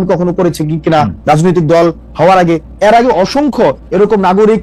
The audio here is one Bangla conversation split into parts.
আমি কখনো করেছি কিনা রাজনৈতিক দল হওয়ার আগে। এর আগে অসংখ্য এরকম নাগরিক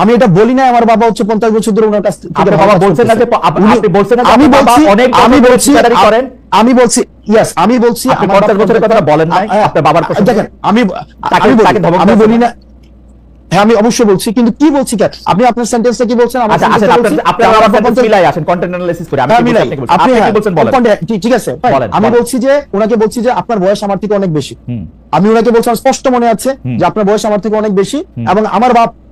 আমি এটা বলি নাই আমার বাবা হচ্ছে পঞ্চাশ বছর ধরে ওনার কাছ থেকে বাবা বলছেন না যে আপনি বলছেন না আমি বলছি অনেক আমি বলছি করেন? আমি বলছি ইয়েস আমি বলছি আপনি আমার বছরের কথা বলেন নাই, হ্যাঁ, আপনার বাবার প্রসঙ্গে। দেখেন আমি আমি বলি- না হ্যাঁ আমি অবশ্যই বলছি কিন্তু কি বলছি কেন? আপনি আপনার সেন্টেন্সটা কি বলছেন? আচ্ছা আপনার বলছি, আমার আমার মিলাই আসেন কন্টেন্ট অ্যানালাইসিস করে। আমি হ্যাঁ, মিলাই। আপনি কি বলছেন? আপনি আপনি হ্যাঁ, বলছেন বলেন। ঠিক- আছে বলেন, আমি বলছি যে ওনাকে বলছি যে আপনার বয়স আমার থেকে অনেক বেশি। আমি ওনাকে বলছি স্পষ্ট মনে আছে যে আপনার বয়স আমার থেকে অনেক বেশি এবং আমার বাপ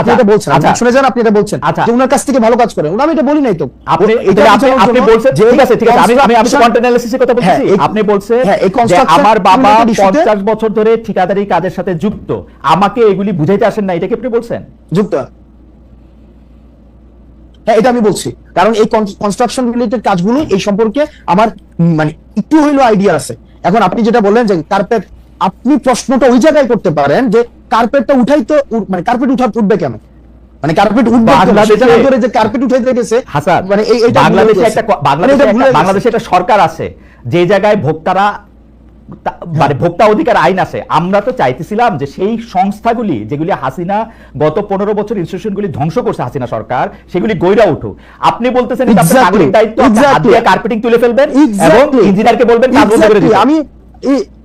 আপনি এটা বলছেন আচ্ছা। শুনে যান আপনি এটা বলছেন আচ্ছা। ওনার কাছ থেকে ভালো কাজ করে আমি এটা বলি নাই তো। আপনি এটা আপনি আপনি বলছেন ঠিক আছে ঠিক আছে। আমি আমি আমি কন্টেন্ট অ্যানালিসিসের কথা বলছি আপনি বলছেন এই যে আমার বাবা 50 বছর ধরে ঠিকাদারি কাজের সাথে যুক্ত। আমাকে এগুলি বুঝাইতে আসেন না এটা কি আপনি বলছেন? যুক্ত। হ্যাঁ এটা আমি বলছি। কারণ এই কনস্ট্রাকশন রিলেটেড কাজগুলো এই সম্পর্কে আমার মানে একটু হইল আইডিয়া আছে। এখন আপনি যেটা বললেন যে কার্পেট আপনি প্রশ্নটা ওই জায়গায় করতে পারেন যে কার্পেটটা উঠাই তো মানে কার্পেট উঠা উঠবে কেন মানে কার্পেট উঠবে ধরে যে কার্পেট উঠাইতে গেছে হাসান মানে এই বাংলাদেশে একটা মানে বাংলাদেশে গেছে। বাংলাদেশে একটা সরকার আছে যে জায়গায় ভোক্তারা মানে ভোক্তা অধিকার আইন আছে আমরা তো চাইতেছিলাম যে সেই সংস্থাগুলি যেগুলি হাসিনা গত পনেরো বছর ইনস্টিটিউশনগুলি ধ্বংস করছে হাসিনা সরকার সেগুলি গইরা উঠুক আপনি বলতেছেন নাগরিক দায়িত্ব. দিয়ে কার্পেটিং তুলে ফেলবেন এবং. ইঞ্জিনিয়ারকে বলবেন। আমি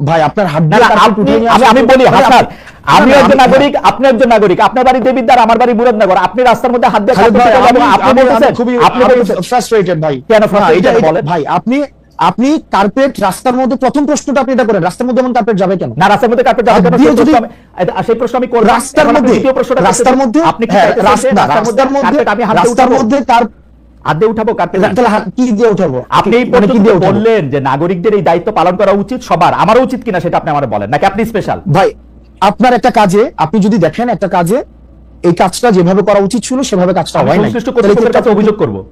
ভাই আপনার আমি বলি মানে হাসান আমি একজন নাগরিক আপনি একজন নাগরিক আপনার বাড়ি দেবিদ্বার আমার বাড়ি মুরাদনগর আপনি রাস্তার মধ্যে হাত দিয়ে আপনি বলতেছেন আপনি ফ্রাস্ট্রেটেড ভাই। কেন এটা- বলেন? ভাই আপনি আপনি কার্পেট রাস্তার মধ্যে প্রথম প্রশ্নটা আপনি এটা করেন রাস্তার মধ্যে কার্পেট যাবে কেন? না রাস্তার মধ্যে কার্পেট যাবে কেন? দিয়ে সেই প্রশ্ন যদি- আমি- সেই প্রশ্ন আমি করব রাস্তার মধ্যে প্রশ্নটা রাস্তার মধ্যে আপনি হ্যাঁ, রাস্তার মধ্যে রাস্তার মধ্যে কার্পেট হাত দিয়ে উঠাবো? কার কি দিয়ে উঠাবো? আপনি মানে বললেন যে নাগরিকদের এই দায়িত্ব পালন করা উচিত সবার। আমারও উচিত কিনা সেটা আপনি আমার বলেন নাকি আপনি স্পেশাল ভাই আপনার একটা কাজে আপনি যদি দেখেন একটা কাজে এই কাজটা যেভাবে করা উচিত ছিল সেভাবে কাজটা আমি হয় নাই। সংশ্লিষ্ট কর্তৃপক্ষের কাছে অভিযোগ করব।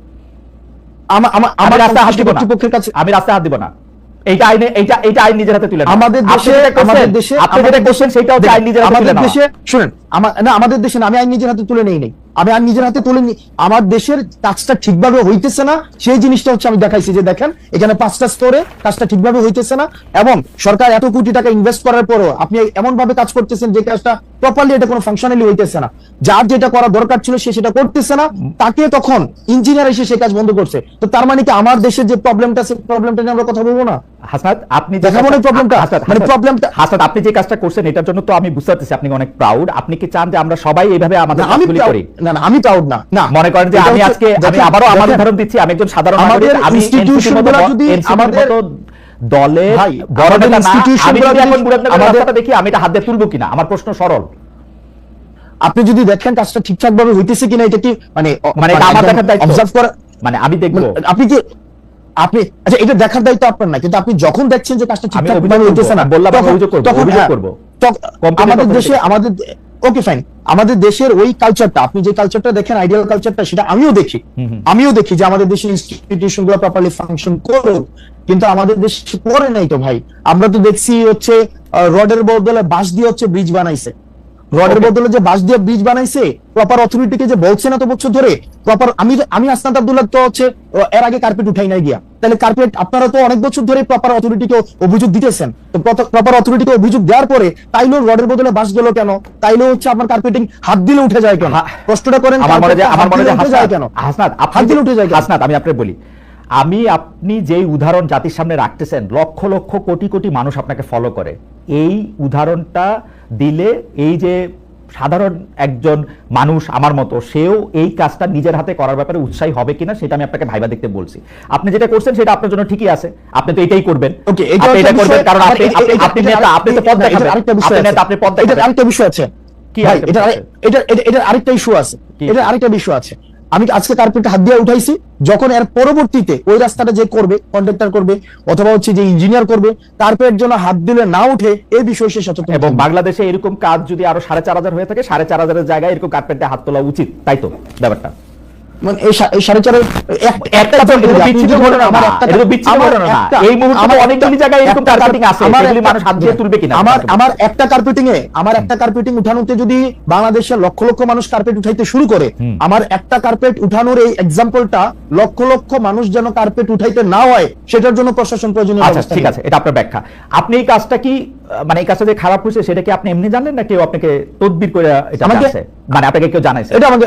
আমা- আমা- আমি আমার রাস্তায় হাত দিব না। কর্তৃপক্ষের কাছে আমি রাস্তায় হাত দিব না। এইটা আইনে এইটা এইটা আইন নিজের হাতে তুলে আমাদের দেশে যেটা আমাদের দেশে আপনি যেটা করছেন সেটা হচ্ছে আইন নিজের হাতে তুলে আমাদের নেওয়া। দেশে শুনেন। আমা- না আমাদের দেশে না, আমি আইন নিজের হাতে তুলে নেই নেই। আমি আইন নিজের হাতে তুলে আমার দেশের কাজটা ঠিকভাবে হইতেছে না সেই জিনিসটা হচ্ছে আমি দেখাইছি যে দেখেন এখানে পাঁচটা স্তরে কাজটা ঠিকভাবে হইতেছে না এবং সরকার এত কোটি টাকা ইনভেস্ট করার পরও আপনি এমন ভাবে কাজ করতেছেন যে কাজটা প্রপারলি এটা কোনো ফাংশনালি হইতেছে না। যার যেটা করা দরকার ছিল সে সেটা করতেছে না তাকে তখন ইঞ্জিনিয়ার এসে সে কাজ বন্ধ করছে। তো তার মানে কি আমার দেশের যে প্রবলেমটা সেই প্রবলেমটা নিয়ে আমরা কথা বলব না? হাসনাত আপনি যে দেখাবো না কাজটা- প্রবলেমটা মানে প্রবলেমটা আপনি যে কাজটা করছেন এটার জন্য তো আমি বুঝতে পারতেছি আপনি অনেক প্রাউড আপনি কি চান যে আমরা সবাই এইভাবে আমাদের আমি করি? না না আমি প্রাউড না। না মনে করেন যে আমি আজকে আমি আমার উদাহরণ দিচ্ছি আমি একজন সাধারণ আমাদের নাগরিক আমি institution NCP র মতো গুলা দ- যদি আমাদের- বড় নেতা আমাদের- দেখি আমি এটা হাত তুলবো কিনা? আমার প্রশ্ন সরল। আপনি যদি দেখেন কাজটা ঠিকঠাক ভাবে হইতেছে কিনা এটা কি মানে মানে আমার দেখার দায়িত্ব। অবজার্ভ করা মানে আমি দেখব। মানে আপনি কি আপনি আচ্ছা এটা দেখার দায়িত্ব আপনার না কিন্তু আপনি যখন দেখছেন যে কাজটা ঠিকঠাক ভাবে হইতেছে না বললাম অভিযোগ করব, অভিযোগ করব। আমাদের দেশে আমাদের ওকে ফাইন আমাদের দেশের ওই কালচারটা আপনি যে কালচারটা দেখেন আইডিয়াল কালচারটা সেটা আমিও দেখি। আমিও দেখি যে আমাদের দেশের ইনস্টিটিউশনগুলো প্রপারলি ফাংশন করুক। কিন্তু আমাদের দেশ করে নাই তো ভাই। আমরা তো দেখছি হচ্ছে রডের বদলে বাঁশ দিয়ে হচ্ছে ব্রিজ বানাইছে। রডের বদলে যে বাঁশ দিয়ে ব্রিজ বানাইছে প্রপার অথরিটিকে যে বলছে না তো বছর ধরে প্রপার আমি আমি আসনাত আব্দুল্লাহ তো হচ্ছে এর আগে কার্পেট উঠাই নাই গিয়া। তাহলে কার্পেট আপনারা তো অনেক বছর ধরে প্রপার অথরিটিকে অভিযোগ দিতেছেন। তো প্রপার অথরিটিকে অভিযোগ দেওয়ার পরে তাইলেও রডের বদলে বাঁশ গেল কেন? তাইলেও হচ্ছে আপনার কার্পেটিং হাত দিলে উঠে যায় কেন। প্রশ্নটা করেন আমার মনে হয় যে- আমার হাত মনে হয় দিলে যে উঠে যায় কেন? হাত দিলে উঠে যায় কেন? হাসনাত আমি আপনাকে বলি আমি আপনি যেই উদাহরণ জাতির সামনে রাখতেছেন লক্ষ লক্ষ কোটি কোটি মানুষ আপনাকে ফলো করে। এই উদাহরণটা দিলে এই যে সাধারণ একজন মানুষ আমার মতো সেও এই কাজটা নিজের হাতে করার ব্যাপারে উৎসাহী হবে কিনা সেটা আমি আপনাকে ভাইবা দেখতে বলছি। আপনি যেটা করছেন সেটা আপনার জন্য ঠিকই আছে। আপনি তো এটাই করবেন। ওকে এটা আপনি হচ্ছে এটা করবেন কারণ আপনি আপনি- এটা- আপনি এটা নেতা আপনি তো পদ আরেকটা- দেখাবেন। বিষয় আপনি আছে। নেতা আপনি পদ দেখাবেন। আরেকটা বিষয় আছে। কি ভাই এটা বিষয়? এটা এটা এটা আরেকটা ইস্যু আছে। এটা আরেকটা বিষয় আছে। আমি আজকে কার্পেটটা হাত দিয়ে উঠাইছি। যখন এর পরবর্তীতে ওই রাস্তাটা যে করবে কন্ট্রাক্টর করবে অথবা হচ্ছে যে ইঞ্জিনিয়ার করবে কার্পেট জন্য হাত দিলে না উঠে এই বিষয়ে সে সচেতন এবং বাংলাদেশে এরকম কাজ যদি আরও সাড়ে চার হাজার হয়ে থাকে সাড়ে চার হাজারের জায়গায় এরকম কার্পেটে হাত তোলা উচিত। তাই তো? ব্যাপারটা। মানে এই সা- এই সাড়ে চারের একটা একটা তো যদি এটা আপনি বিচ্ছিন্ন ঘটনা আমার একটা- বিচ্ছিন্ন ঘটনা এই মুহূর্তে আমার অনেকগুলি জায়গায় এরকম কার্পেটিং আছে, আমার মানুষ হাত দিয়ে তুলবে কিনা? আমার আমার একটা কার্পেটিং এ আমার একটা কার্পেটিং উঠানোতে যদি বাংলাদেশের লক্ষ লক্ষ মানুষ কার্পেট উঠাইতে শুরু করে আমার একটা কার্পেট উঠানোর এই এক্সাম্পলটা লক্ষ লক্ষ মানুষ যেন কার্পেট উঠাইতে না হয় সেটার জন্য প্রশাসন প্রয়োজনীয় আচ্ছা ঠিক আছে এটা আপনার ব্যাখ্যা। আপনি এই কাজটা কি মানে এই কাজটা যে খারাপ হয়েছে সেটা কি আপনি এমনি জানলেন না কেউ আপনাকে তদবির করে এটা আমাকে- মানে আপনাকে কেউ জানাইছে? এটা আমাকে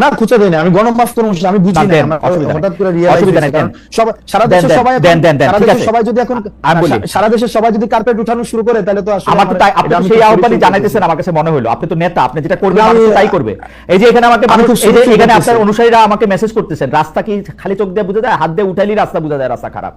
না খুঁজে দেয় না আমি গণমাফ কর্মসূচি আমি বুঝি না, হঠাৎ করে সারা দেশের সবাই সারা দেশের। সবাই যদি এখন। সারা দেশের সবাই যদি কার্পেট উঠানো শুরু করে তাহলে তো আসলে আমার তো তাই আপনি সেই আহ্বানই জানাইতেছেন আমার কাছে মনে হলো আপনি তো নেতা আপনি যেটা করবেন তাই করবে এই যে এখানে আমাকে এখানে আপনার অনুসারীরা আমাকে মেসেজ করতেছেন রাস্তা কি খালি চোখ দিয়ে বুঝা যায় হাত দিয়ে উঠাইলি রাস্তা বুঝা যায় রাস্তা খারাপ